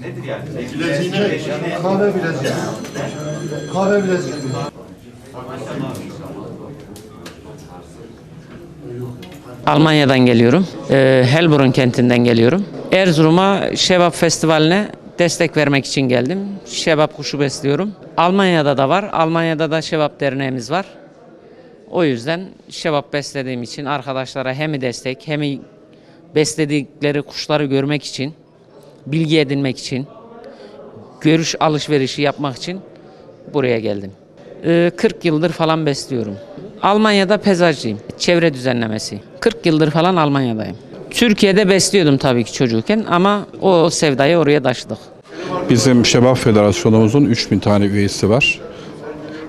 Nedir yani? Kahve bileziği. Kahve bileziği. Almanya'dan geliyorum. Ee, Helbrunn kentinden geliyorum. Erzurum'a Şebap Festivali'ne destek vermek için geldim. Şebap kuşu besliyorum. Almanya'da da var. Almanya'da da Şebap Derneğimiz var. O yüzden şebap beslediğim için arkadaşlara hem destek hem besledikleri kuşları görmek için, bilgi edinmek için, görüş alışverişi yapmak için buraya geldim. Ee, 40 yıldır falan besliyorum. Almanya'da pezacıyım. Çevre düzenlemesi. 40 yıldır falan Almanya'dayım. Türkiye'de besliyordum tabii ki çocukken ama o sevdayı oraya taşıdık. Bizim Şebap Federasyonumuzun 3000 tane üyesi var.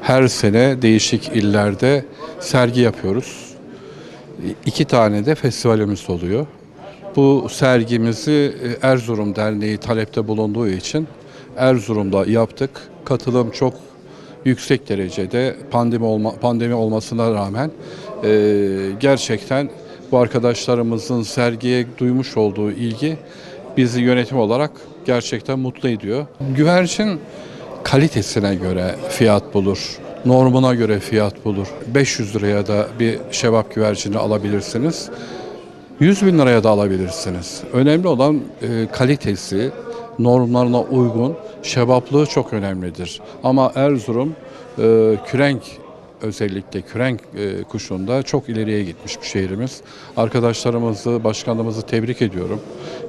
Her sene değişik illerde sergi yapıyoruz. İki tane de festivalimiz oluyor. Bu sergimizi e, Erzurum Derneği talepte bulunduğu için Erzurum'da yaptık. Katılım çok yüksek derecede pandemi olma, pandemi olmasına rağmen e, gerçekten bu arkadaşlarımızın sergiye duymuş olduğu ilgi bizi yönetim olarak gerçekten mutlu ediyor. Güvercin kalitesine göre fiyat bulur. Normuna göre fiyat bulur. 500 liraya da bir şebap güvercini alabilirsiniz. 100 bin liraya da alabilirsiniz. Önemli olan e, kalitesi, normlarına uygun, şebaplığı çok önemlidir. Ama Erzurum e, kürenk özellikle kürenk e, kuşunda çok ileriye gitmiş bir şehrimiz. Arkadaşlarımızı, başkanımızı tebrik ediyorum.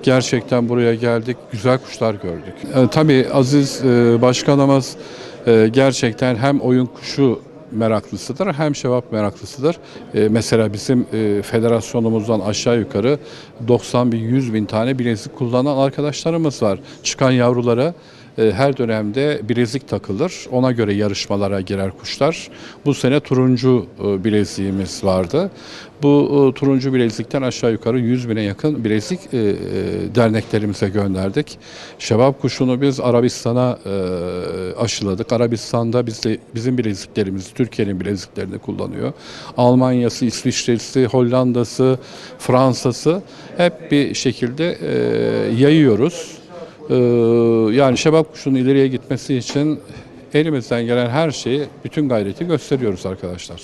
Gerçekten buraya geldik, güzel kuşlar gördük. E, tabii Aziz e, başkanımız e, gerçekten hem oyun kuşu meraklısıdır hem şevap meraklısıdır. E, mesela bizim e, federasyonumuzdan aşağı yukarı 90 bin 100 bin tane bilezik kullanan arkadaşlarımız var. Çıkan yavrulara her dönemde bilezik takılır. Ona göre yarışmalara girer kuşlar. Bu sene turuncu e, bileziğimiz vardı. Bu e, turuncu bilezikten aşağı yukarı 100 bine yakın bilezik e, e, derneklerimize gönderdik. Şebap kuşunu biz Arabistan'a e, aşıladık. Arabistan'da biz de, bizim bileziklerimizi, Türkiye'nin bileziklerini kullanıyor. Almanya'sı, İsviçre'si, Hollanda'sı, Fransa'sı hep bir şekilde e, yayıyoruz. Ee, yani şebap kuşunun ileriye gitmesi için elimizden gelen her şeyi, bütün gayreti gösteriyoruz arkadaşlar.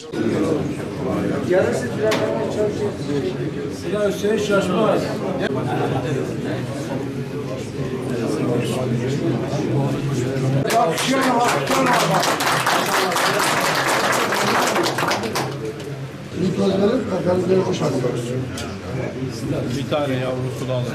Bir tane yavrusu da alın.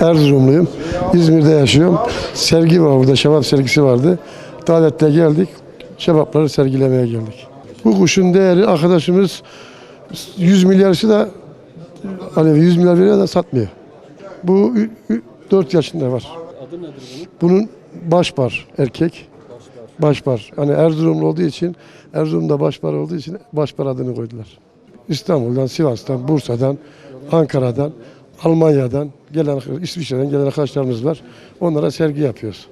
Erzurumluyum. İzmir'de yaşıyorum. Sergi var burada. Şebap sergisi vardı. Davetle geldik. Şebapları sergilemeye geldik. Bu kuşun değeri arkadaşımız 100 milyarısı da hani 100 milyar veriyor da satmıyor. Bu 4 yaşında var. Adı nedir bunun? Bunun başpar erkek. Başpar. Hani Erzurumlu olduğu için Erzurum'da başpar olduğu için başpar adını koydular. İstanbul'dan, Sivas'tan, Bursa'dan, Ankara'dan, Almanya'dan gelen, İsviçre'den gelen arkadaşlarımız var. Onlara sergi yapıyoruz.